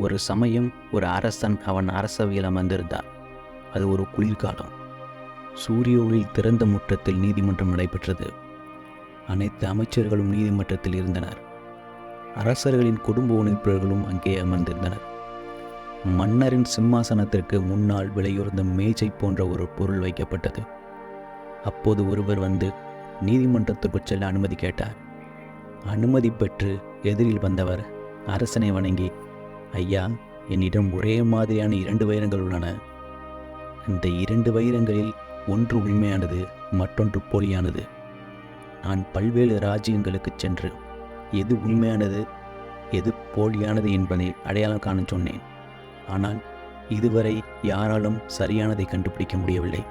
ஒரு சமயம் ஒரு அரசன் அவன் அரசவையில் அமர்ந்திருந்தான். அது ஒரு குளிர்காலம். சூரிய ஒளி திறந்த முற்றத்தில் நீதிமன்றம் நடைபெற்றது. அனைத்து அமைச்சர்களும் நீதிமன்றத்தில் இருந்தனர். அரசர்களின் குடும்ப உறுப்பினர்களும் அங்கே அமர்ந்திருந்தனர். மன்னரின் சிம்மாசனத்திற்கு முன்னால் விலையுறந்த மேஜை போன்ற ஒரு பொருள் வைக்கப்பட்டது. அப்போது ஒருவர் வந்து நீதிமன்றத்துக்குச் செல்ல அனுமதி கேட்டார். அனுமதி பெற்று எதிரில் வந்தவர் அரசனை வணங்கி ஐயா என்னிடம் ஒரே மாதிரியான இரண்டு வைரங்கள் உள்ளன. இந்த இரண்டு வைரங்களில் ஒன்று உண்மையானது மற்றொன்று போலியானது நான் பல்வேறு ராஜ்யங்களுக்கு சென்று எது உண்மையானது எது போலியானது என்பதை அடையாளம் காண சொன்னேன். ஆனால் இதுவரை யாராலும் சரியானதை கண்டுபிடிக்க முடியவில்லை.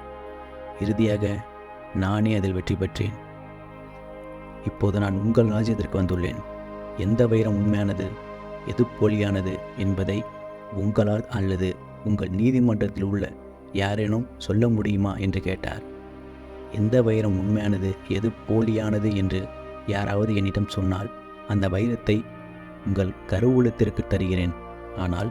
இறுதியாக நானே அதில் வெற்றி பெற்றேன். இப்போது நான் உங்கள் ராஜ்யத்திற்கு வந்துள்ளேன். எந்த வைரம் உண்மையானது எது போலியானது என்பதை உங்களால் அல்லது உங்கள் நீதிமன்றத்தில் உள்ள யாரேனும் சொல்ல முடியுமா என்று கேட்டார். எந்த வைரம் உண்மையானது எது போலியானது என்று யாராவது என்னிடம் சொன்னால் அந்த வைரத்தை உங்கள் கருவூலத்திற்கு தருகிறேன். ஆனால்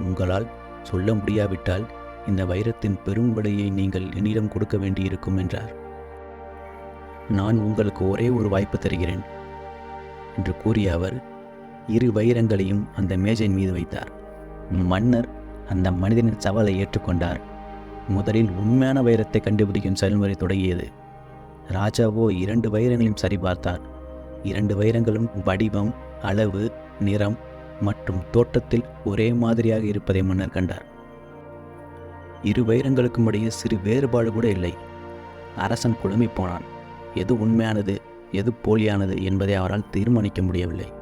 உங்களால் சொல்ல முடியாவிட்டால் இந்த வைரத்தின் பெரும் விலையை நீங்கள் என்னிடம் கொடுக்க வேண்டியிருக்கும் என்றார். நான் உங்களுக்கு ஒரே ஒரு வாய்ப்பு தருகிறேன் என்று கூறிய அவர் இரு வைரங்களையும் அந்த மேஜையின் மீது வைத்தார். மன்னர் அந்த மனிதனின் சவாலை ஏற்றுக்கொண்டார். முதலில் உண்மையான வைரத்தை கண்டுபிடிக்கும் செயல்முறை தொடங்கியது. ராஜாவோ இரண்டு வைரங்களையும் சரிபார்த்தார். இரண்டு வைரங்களும் வடிவம் அளவு நிறம் மற்றும் தோட்டத்தில் ஒரே மாதிரியாக இருப்பதை மன்னர் கண்டார். இரு வைரங்களுக்கும் இடையே சிறு வேறுபாடு கூட இல்லை. அரசன் குழம்பி போனான். எது உண்மையானது எது போலியானது என்பதை அவரால் தீர்மானிக்க முடியவில்லை.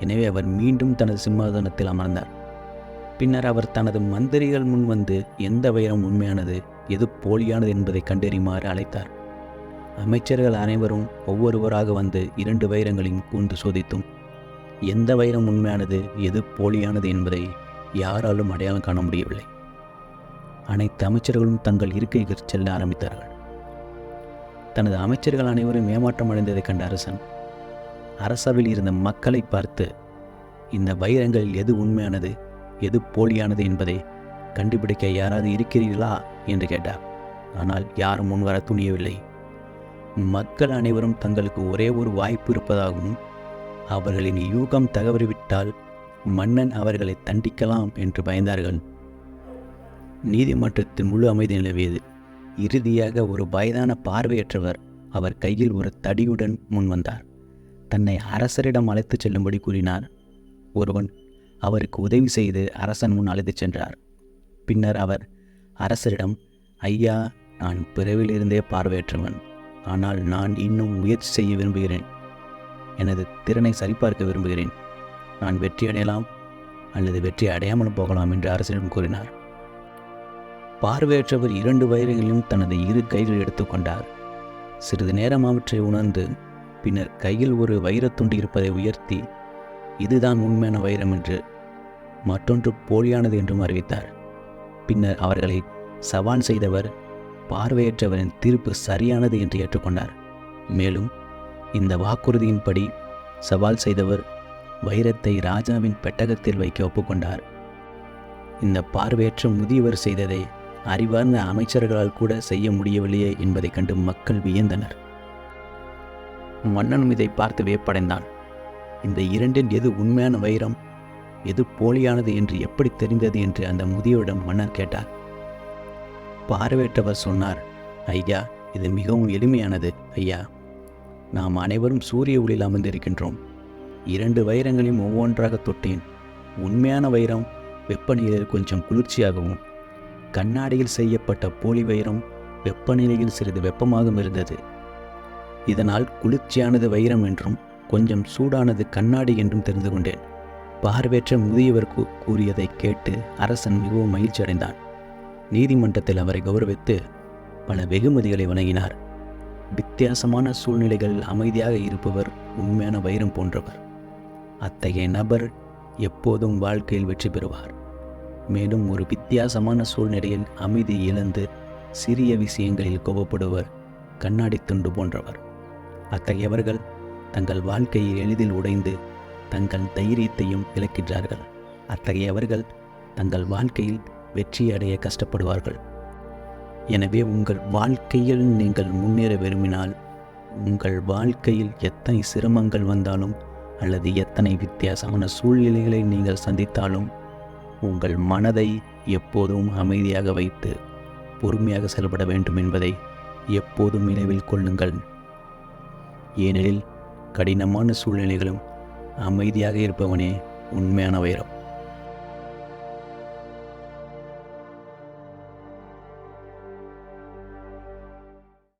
எனவே அவர் மீண்டும் தனது சிம்மாதனத்தில் அமர்ந்தார். பின்னர் அவர் தனது மந்திரிகள் முன் வந்து எந்த வைரம் உண்மையானது? எது போலியானது என்பதை கண்டறியுமாறு அழைத்தார். அமைச்சர்கள் அனைவரும் ஒவ்வொருவராக வந்து இரண்டு வைரங்களையும் கூர்ந்து சோதித்தும் எந்த வைரம் உண்மையானது? எது போலியானது என்பதை யாராலும் அடையாளம் காண முடியவில்லை. அனைத்து அமைச்சர்களும் தங்கள் இருக்கைக்கு செல்ல ஆரம்பித்தார்கள். தனது அமைச்சர்கள் அனைவரும் ஏமாற்றம் அடைந்ததைக் கண்ட அரசன் அரசவில் இருந்த மக்களை பார்த்து இந்த வைரங்களில் எது உண்மையானது எது போலியானது என்பதை கண்டுபிடிக்க யாராவது இருக்கிறீர்களா? என்று கேட்டார். ஆனால் யாரும் முன்வர துணியவில்லை. மக்கள் அனைவரும் தங்களுக்கு ஒரே ஒரு வாய்ப்பு இருப்பதாகவும் அவர்களின் யூகம் தகவறிவிட்டால் மன்னன் அவர்களை தண்டிக்கலாம் என்று பயந்தார்கள். நீதிமன்றத்தின் முழு அமைதி நிலவியது. இறுதியாக ஒரு வயதான பார்வையற்றவர் அவர் கையில் ஒரு தடியுடன் முன்வந்தார் தன்னை அரசரிடம் அழைத்துச் செல்லும்படி கூறினார். ஒருவன் அவருக்கு உதவி செய்து அரசன் முன் அழைத்துச் சென்றார். பின்னர் அவர் அரசரிடம் ஐயா நான் பிறவிலிருந்தே பார்வையற்றவன். ஆனால் நான் இன்னும் முயற்சி செய்ய விரும்புகிறேன். எனது திறனை சரிபார்க்க விரும்புகிறேன். நான் வெற்றி அடையலாம் அல்லது வெற்றி அடையாமல் போகலாம் என்று அரசரிடம் கூறினார். பார்வையற்றவர் இரண்டு வயல்களையும் தனது இரு கைகள் எடுத்துக்கொண்டார் சிறிது நேரம் அவற்றை உணர்ந்து பின்னர் கையில் ஒரு வைரத்துண்டு இருப்பதை உயர்த்தி இதுதான் உண்மையான வைரம் என்று மற்றொன்று போலியானது என்றும் அறிவித்தார். பின்னர் அவர்களை சவால் செய்தவர் பார்வையற்றவரின் தீர்ப்பு சரியானது என்று ஏற்றுக்கொண்டார். மேலும் இந்த வாக்குறுதியின்படி சவால் செய்தவர் வைரத்தை ராஜாவின் பெட்டகத்தில் வைக்க ஒப்புக்கொண்டார். இந்த பார்வையற்ற முதியவர் செய்ததை அறிவார்ந்த அமைச்சர்களால் கூட செய்ய முடியவில்லையே என்பதைக் கண்டு மக்கள் வியந்தனர். மன்னனும் இதை பார்த்து வியப்படைந்தான். இந்த இரண்டில் எது உண்மையான வைரம்? எது போலியானது என்று எப்படி தெரிந்தது என்று அந்த முதியோரிடம் மன்னர் கேட்டார். பார்வையற்றவர் சொன்னார் ஐயா இது மிகவும் எளிமையானது ஐயா. நாம் அனைவரும் சூரிய ஒளியில் அமர்ந்திருக்கின்றோம். இரண்டு வைரங்களையும் ஒவ்வொன்றாக தொட்டேன். உண்மையான வைரம் வெப்பநிலையில் கொஞ்சம் குளிர்ச்சியாகவும் கண்ணாடியில் செய்யப்பட்ட போலி வைரம் வெப்பநிலையில் சிறிது வெப்பமாகவும் இருந்தது. இதனால் குளிர்ச்சியானது வைரம் என்றும் கொஞ்சம் சூடானது கண்ணாடி என்றும் தெரிந்து கொண்டேன். பார்வையற்ற முதியவர் கூறியதை கூறியதைக் கேட்டு அரசன் மிகவும் மகிழ்ச்சி அடைந்தான் நீதிமன்றத்தில் அவரை கௌரவித்து பல வெகுமதிகளை வழங்கினார். வித்தியாசமான சூழ்நிலைகள் அமைதியாக இருப்பவர் உண்மையான வைரம் போன்றவர். அத்தகைய நபர் எப்போதும் வாழ்க்கையில் வெற்றி பெறுவார். மேலும் ஒரு வித்தியாசமான சூழ்நிலையில் அமைதி இழந்து சிறிய விஷயங்களில் கோபப்படுவர் கண்ணாடி துண்டு போன்றவர். அத்தகையவர்கள் தங்கள் வாழ்க்கையில் எளிதில் உடைந்து தங்கள் தைரியத்தையும் இழக்கின்றார்கள். அத்தகையவர்கள் தங்கள் வாழ்க்கையில் வெற்றி அடைய கஷ்டப்படுவார்கள். எனவே உங்கள் வாழ்க்கையில் நீங்கள் முன்னேற விரும்பினால் உங்கள் வாழ்க்கையில் எத்தனை சிரமங்கள் வந்தாலும் அல்லது எத்தனை வித்தியாசமான சூழ்நிலைகளை நீங்கள் சந்தித்தாலும் உங்கள் மனதை எப்போதும் அமைதியாக வைத்து பொறுமையாக செயல்பட வேண்டும் என்பதை எப்போதும் நினைவில் கொள்ளுங்கள். ஏனெனில் கடினமான சூழ்நிலைகளும் அமைதியாக இருப்பவனே உண்மையான வைரம்.